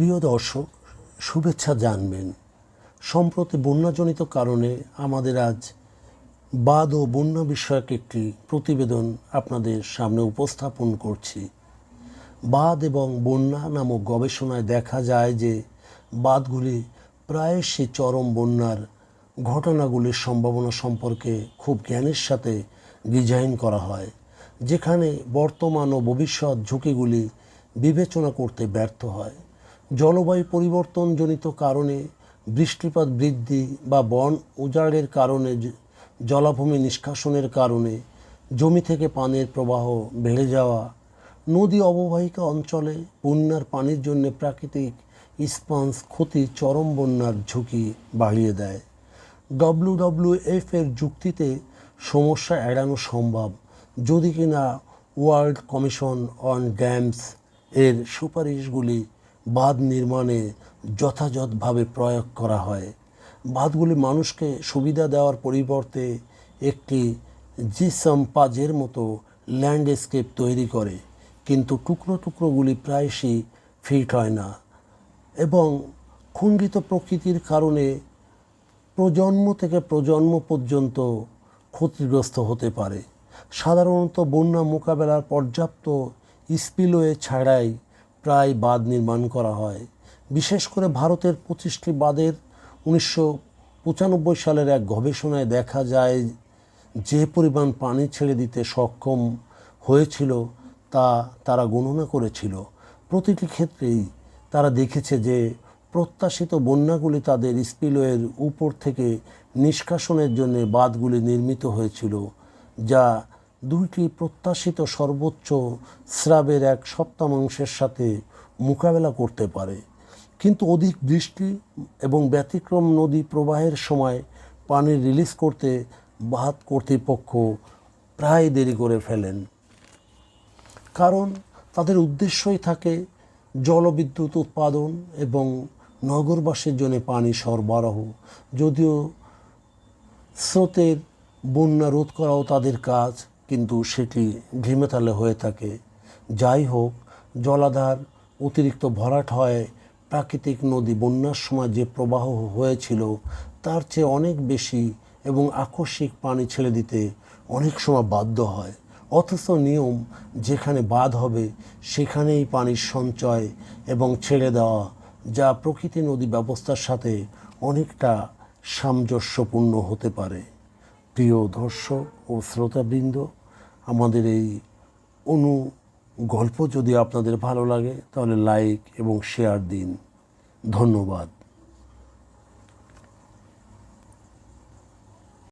প্রিয় দর্শক, শুভেচ্ছা জানবেন। সম্প্রতি বন্যাজনিত কারণে আমাদের আজ বাদ ও বন্যা বিষয়ক একটি প্রতিবেদন আপনাদের সামনে উপস্থাপন করছি। বাদ এবং বন্যা নামক গবেষণায় দেখা যায় যে বাঁধগুলি প্রায়শই চরম বন্যার ঘটনাগুলির সম্ভাবনা সম্পর্কে খুব জ্ঞানের সাথে ডিজাইন করা হয়, যেখানে বর্তমান ও ভবিষ্যৎ ঝুঁকিগুলি বিবেচনা করতে ব্যর্থ হয়। জলবায়ু পরিবর্তনজনিত কারণে বৃষ্টিপাত বৃদ্ধি বা বন উজাড়ের কারণে জলাভূমি নিষ্কাশনের কারণে জমি থেকে পানির প্রবাহ বেড়ে যাওয়া, নদী অববাহিকা অঞ্চলে বন্যার পানির জন্য প্রাকৃতিক স্পঞ্জ ক্ষতি, চরম বন্যার ঝুঁকি বাড়িয়ে দেয়। ডব্লিউডব্লিউএফ এর যুক্তিতে সমস্যা এড়ানো সম্ভব যদি কিনা ওয়ার্ল্ড কমিশন অন ড্যামস এর সুপারিশগুলি বাঁধ নির্মাণে যথাযথভাবে প্রয়োগ করা হয়। বাঁধগুলি মানুষকে সুবিধা দেওয়ার পরিবর্তে একটি জিসম পাজের মতো ল্যান্ডস্কেপ তৈরি করে, কিন্তু টুকরো টুকরোগুলি প্রায়শই ফিট হয় না এবং খণ্ডিত প্রকৃতির কারণে প্রজন্ম থেকে প্রজন্ম পর্যন্ত ক্ষতিগ্রস্ত হতে পারে। সাধারণত বন্যা মোকাবেলার পর্যাপ্ত স্পিলওয়ে ছাড়াই প্রায় বাঁধ নির্মাণ করা হয়। বিশেষ করে ভারতের পঁচিশটি বাঁধের উনিশশো পঁচানব্বই সালের এক গবেষণায় দেখা যায় যে পরিমাণ পানি ছেড়ে দিতে সক্ষম হয়েছিল তা তারা গণনা করেছিল। প্রতিটি ক্ষেত্রেই তারা দেখেছে যে প্রত্যাশিত বন্যাগুলি তাদের স্পিলওয়ের উপর থেকে নিষ্কাশনের জন্য বাঁধগুলি নির্মিত হয়েছিল, যা দুইটি প্রত্যাশিত সর্বোচ্চ স্রাবের এক সপ্তমাংশের সাথে মোকাবেলা করতে পারে। কিন্তু অধিক বৃষ্টি এবং ব্যতিক্রম নদী প্রবাহের সময় পানি রিলিজ করতে বাঁধ কর্তৃপক্ষ প্রায় দেরি করে ফেলেন। কারণ তাদের উদ্দেশ্যই থাকে জলবিদ্যুৎ উৎপাদন এবং নগরবাসীর জন্য পানি সরবরাহ। যদিও স্রোতের বন্যা রোধ করাও তাদের কাজ কিন্তু সেটি ঢিমেতালে হয়ে থাকে। যাই হোক, জলাধার অতিরিক্ত ভরাট হয় প্রাকৃতিক নদী বন্যার সময় যে প্রবাহ হয়েছিল, তার চেয়ে অনেক বেশি এবং আকস্মিক পানি ছেড়ে দিতে অনেক সময় বাধ্য হয়। অথচ নিয়ম, যেখানে বাদ হবে, সেখানেই পানির সঞ্চয় এবং ছেড়ে দেওয়া, যা প্রকৃতি নদী ব্যবস্থার সাথে অনেকটা সামঞ্জস্যপূর্ণ হতে পারে। প্রিয় দর্শক ও শ্রোতাবৃন্দ আমাদের এই অনু গল্প যদি আপনাদের ভালো লাগে তাহলে লাইক এবং শেয়ার দিন। ধন্যবাদ।